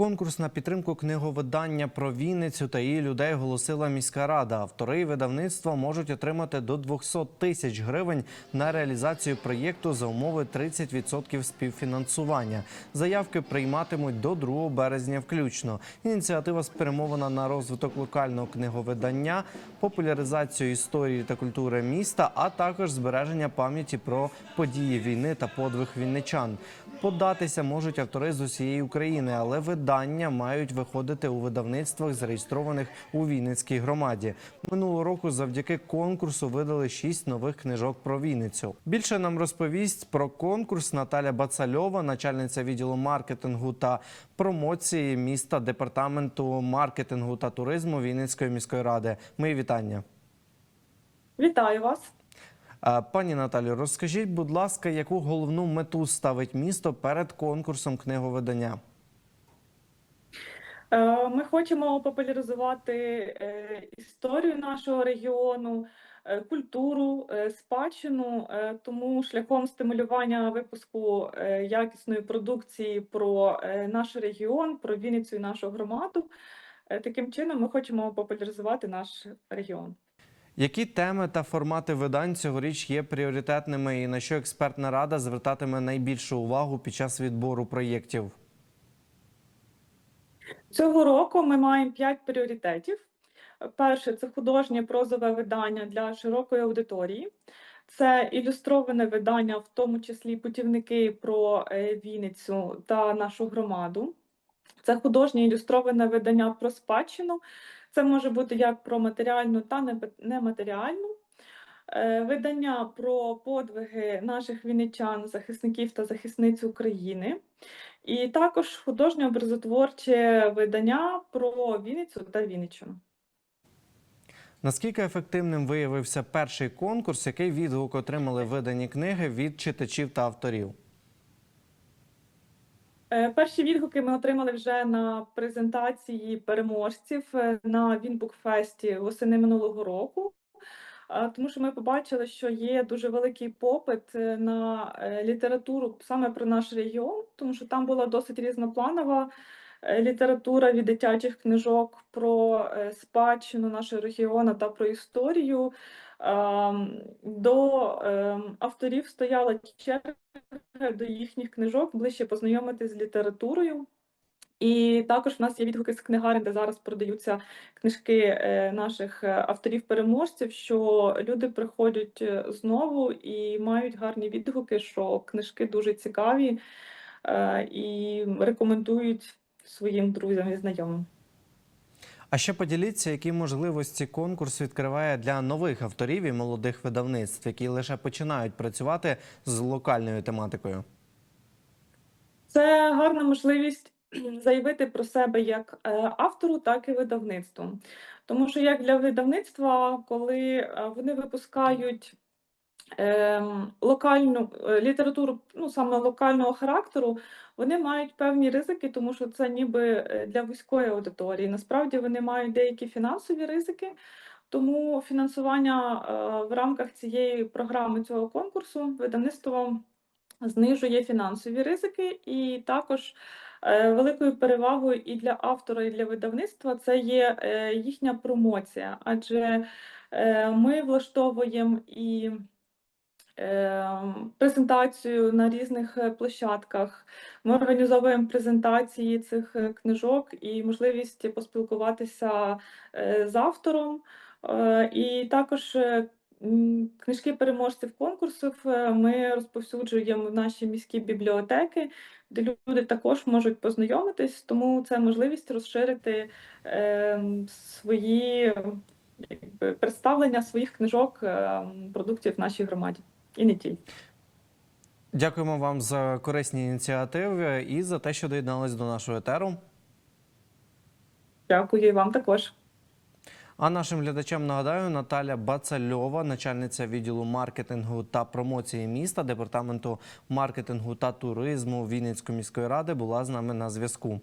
Конкурс на підтримку книговидання про Вінницю та її людей оголосила міська рада. Автори і видавництва можуть отримати до 200 тисяч гривень на реалізацію проєкту за умови 30% співфінансування. Заявки прийматимуть до 2 березня включно. Ініціатива спрямована на розвиток локального книговидання, популяризацію історії та культури міста, а також збереження пам'яті про події війни та подвиг вінничан. Податися можуть автори з усієї України, але видання мають виходити у видавництвах, зареєстрованих у Вінницькій громаді. Минулого року завдяки конкурсу видали шість нових книжок про Вінницю. Більше нам розповість про конкурс Наталя Бацальова, начальниця відділу маркетингу та промоції міста департаменту маркетингу та туризму Вінницької міської ради. Мої вітання. Вітаю вас. Пані Наталю, розкажіть, будь ласка, яку головну мету ставить місто перед конкурсом книговидання? Е, Ми хочемо популяризувати е, історію нашого регіону, е, культуру, спадщину, тому шляхом стимулювання випуску якісної продукції про наш регіон, про Вінницю і нашу громаду. Таким чином ми хочемо популяризувати наш регіон. Які теми та формати видань цьогоріч є пріоритетними і на що експертна рада звертатиме найбільшу увагу під час відбору проєктів? Цього року ми маємо п'ять пріоритетів. Перше це художнє прозове видання для широкої аудиторії. Це ілюстроване видання, в тому числі путівники про е, Вінницю та нашу громаду. Це художнє ілюстроване видання про спадщину. Це може бути як про матеріальну та нематеріальну. Е, Видання про подвиги наших вінничан, захисників та захисниць України. І також художньо образотворче видання про Вінницю та Вінниччину. Наскільки ефективним виявився перший конкурс, який відгук отримали видані книги від читачів та авторів? Е, Перші відгуки ми отримали вже на презентації переможців е, на Вінбукфесті восени минулого року. Тому що ми побачили, що є дуже великий попит е, на е, літературу саме про наш регіон, тому що там була досить різнопланова е, література від дитячих книжок про спадщину нашого регіону та про історію. До ем, авторів стояла черга до їхніх книжок, ближче познайомитись з літературою. І також в нас є відгуки з книгарень, де зараз продаються книжки е, наших е, авторів-переможців, що люди приходять е, знову і мають гарні відгуки, що книжки дуже цікаві і рекомендують своїм друзям і знайомим. А ще поділіться, які можливості конкурс відкриває для нових авторів і молодих видавництв, які лише починають працювати з локальною тематикою. Це гарна можливість заявити про себе як е, автору, так і видавництву. Тому що як для видавництва, коли е, вони випускають ем, локальну е, літературу, ну саме локального характеру, вони мають певні ризики, тому що це ніби для вузької аудиторії. Насправді вони мають деякі фінансові ризики. Тому фінансування в рамках цієї програми цього конкурсу видавництво знижує фінансові ризики, і також великою перевагою і для автора, і для видавництва це є е, їхня промоція, адже е, ми влаштовуємо і е, презентацію на різних е, площадках. Ми організовуємо презентації цих е, книжок і можливість поспілкуватися е, з автором. Е, І також е, книжки переможців конкурсів е, ми розповсюджуємо в наші міські бібліотеки, де люди також можуть познайомитись, тому це можливість розширити е, свої якби, представлення своїх книжок, е, продуктів в нашій громаді. І не тільки. Дякуємо вам за корисні ініціативи і за те, що доєднались до нашого етеру. Дякую і вам також. А нашим глядачам нагадаю, Наталя Бацальова, начальниця відділу маркетингу та промоції міста департаменту маркетингу та туризму Вінницької міської ради, була з нами на зв'язку.